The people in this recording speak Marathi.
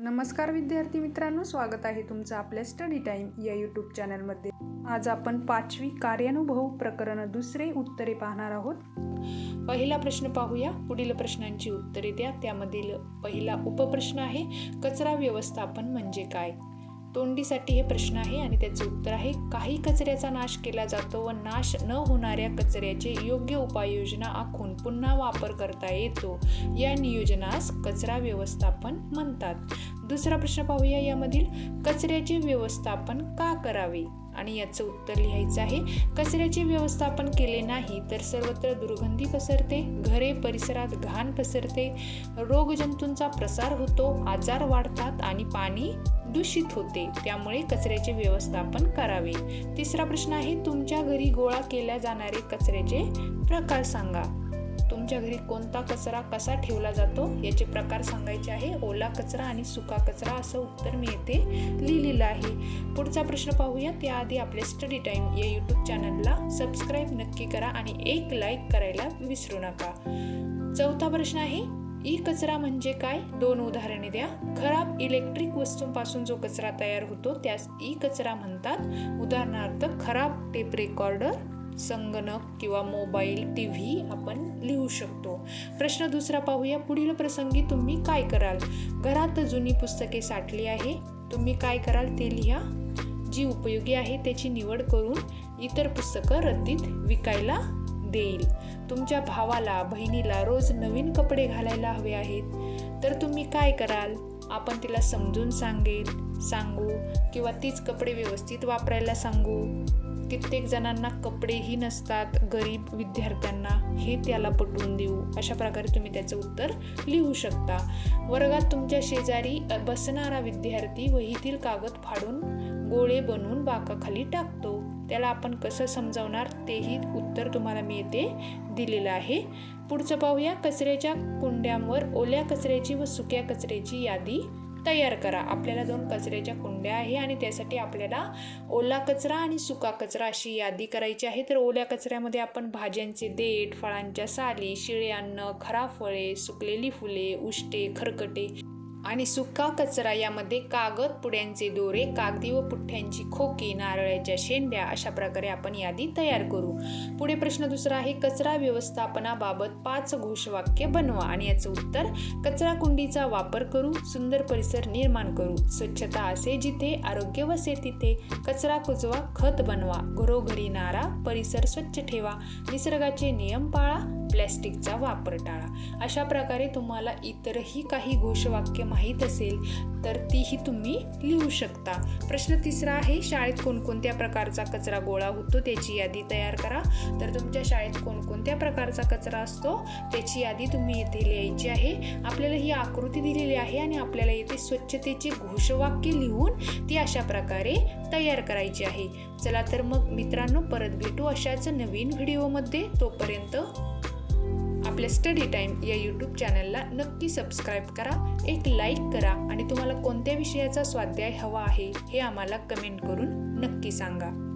नमस्कार विद्यार्थी मित्रांनो स्वागत आहे तुमचं आपल्या स्टडी टाईम या यूट्यूब चॅनलमध्ये आज आपण पाचवी कार्यानुभव प्रकरण दुसरे उत्तरे पाहणार आहोत. पहिला प्रश्न पाहूया. पुढील प्रश्नांची उत्तरे द्या. त्यामधील पहिला उपप्रश्न आहे कचरा व्यवस्थापन म्हणजे काय? तोंडीसाठी हे प्रश्न आहे आणि त्याचे उत्तर आहे काही कचऱ्याचा नाश केला जातो व नाश न होणाऱ्या कचऱ्याचे योग्य उपाययोजना आखून पुन्हा वापर करता येतो. या नियोजनास कचरा व्यवस्थापन म्हणतात. दुसरा प्रश्न पाहूया यामधील कचऱ्याचे व्यवस्थापन का करावे? आणि याचं उत्तर लिहायचं आहे कचऱ्याचे व्यवस्थापन केले नाही तर सर्वत्र दुर्गंधी पसरते घरे परिसरात घाण पसरते रोगजंतूंचा प्रसार होतो आजार वाढतात आणि पाणी दूषित होते. त्यामुळे कचऱ्याचे व्यवस्थापन करावे. तिसरा प्रश्न आहे तुमच्या घरी गोळा केल्या जाणारे कचऱ्याचे प्रकार सांगा. तुमच्या घरी कोणता कचरा कसा ठेवला जातो याचे प्रकार सांगायचे आहे. ओला कचरा आणि सुका कचरा असं उत्तर मी येथे लिहिलेलं आहे. पुढचा प्रश्न पाहूया. त्याआधी आपले स्टडी टाईम या यूट्यूब चॅनलला सबस्क्राईब नक्की करा आणि एक लाईक करायला विसरू नका. चौथा प्रश्न आहे. ई कचरा म्हणजे काय? दोन उदाहरणे द्या. खराब इलेक्ट्रिक वस्तूंपासून जो कचरा तयार होतो त्यास ई कचरा म्हणतात. उदाहरणार्थ खराब टेप रेकॉर्डर संगणक किंवा मोबाईल टी व्ही आपण लिहू शकतो. प्रश्न दुसरा पाहूया. पुढील प्रसंगी तुम्ही काय कराल? घरात जुनी पुस्तके साठली आहे. तुम्ही काय कराल? ते लिहा. जी उपयोगी आहे त्याची निवड करून इतर पुस्तकं रद्दीत विकायला देईल. तुमच्या भावाला बहिणीला रोज नवीन कपडे घालायला हवे आहेत. तर तुम्ही काय कराल? आपण तिला समजून सांगेल सांगू किंवा तीच कपडे व्यवस्थित वापरायला सांगू? कित्येक जणांना कपडेही नसतात गरीब विद्यार्थ्यांना हे त्याला पटवून देऊ. अशा प्रकारे तुम्ही त्याचं उत्तर लिहू शकता. वर्गात तुमच्या शेजारी बसणारा विद्यार्थी वहीतील कागद फाडून गोळे बनवून बाकाखाली टाकतो. त्याला आपण कसं समजावणार तेही उत्तर तुम्हाला मी येथे दिलेलं आहे. पुढचं पाहूया कचऱ्याच्या कुंड्यांवर ओल्या कचऱ्याची व सुक्या कचऱ्याची यादी तयार करा. आपल्याला दोन कचऱ्याच्या कुंड्या आहे आणि त्यासाठी आपल्याला ओला कचरा आणि सुका कचरा अशी यादी करायची आहे. तर ओल्या कचऱ्यामध्ये आपण भाज्यांचे देठ फळांच्या साली शिळे अन्न खराब फळे सुकलेली फुले उष्टे खरकटे आणि सुका कचरा यामध्ये कागद पुड्यांचे दोरे कागदी व पुठ्ठ्यांची खोकी नारळाच्या शेंड्या अशा प्रकारे आपण यादी तयार करू. पुढे प्रश्न दुसरा आहे कचरा व्यवस्थापनाबाबत पाच घोषवाक्य बनवा आणि याचं उत्तर कचरा कुंडीचा वापर करू सुंदर परिसर निर्माण करू. स्वच्छता असे जिथे आरोग्य वसे तिथे कचरा कुजवा खत बनवा. घरोघरी नारा परिसर स्वच्छ ठेवा. निसर्गाचे नियम पाळा. प्लॅस्टिकचा वापर टाळा. अशा प्रकारे तुम्हाला इतरही काही घोषवाक्य माहीत असेल तर तीही तुम्ही लिहू शकता. प्रश्न तिसरा आहे शाळेत कोणकोणत्या प्रकारचा कचरा गोळा होतो त्याची यादी तयार करा. तर तुमच्या शाळेत कोणकोणत्या प्रकारचा कचरा असतो त्याची यादी तुम्ही येथे लिहायची आहे. आपल्याला ही आकृती दिलेली आहे आणि आपल्याला येथे स्वच्छतेचे घोषवाक्य लिहून ती अशा प्रकारे तयार करायची आहे. चला तर मग मित्रांनो परत भेटू अशाच नवीन व्हिडिओमध्ये. तोपर्यंत आपल्या स्टडी टाईम या यूट्यूब चॅनलला नक्की सबस्क्राईब करा एक लाईक करा आणि तुम्हाला कोणत्या विषयाचा स्वाध्याय हवा आहे हे आम्हाला कमेंट करून नक्की सांगा.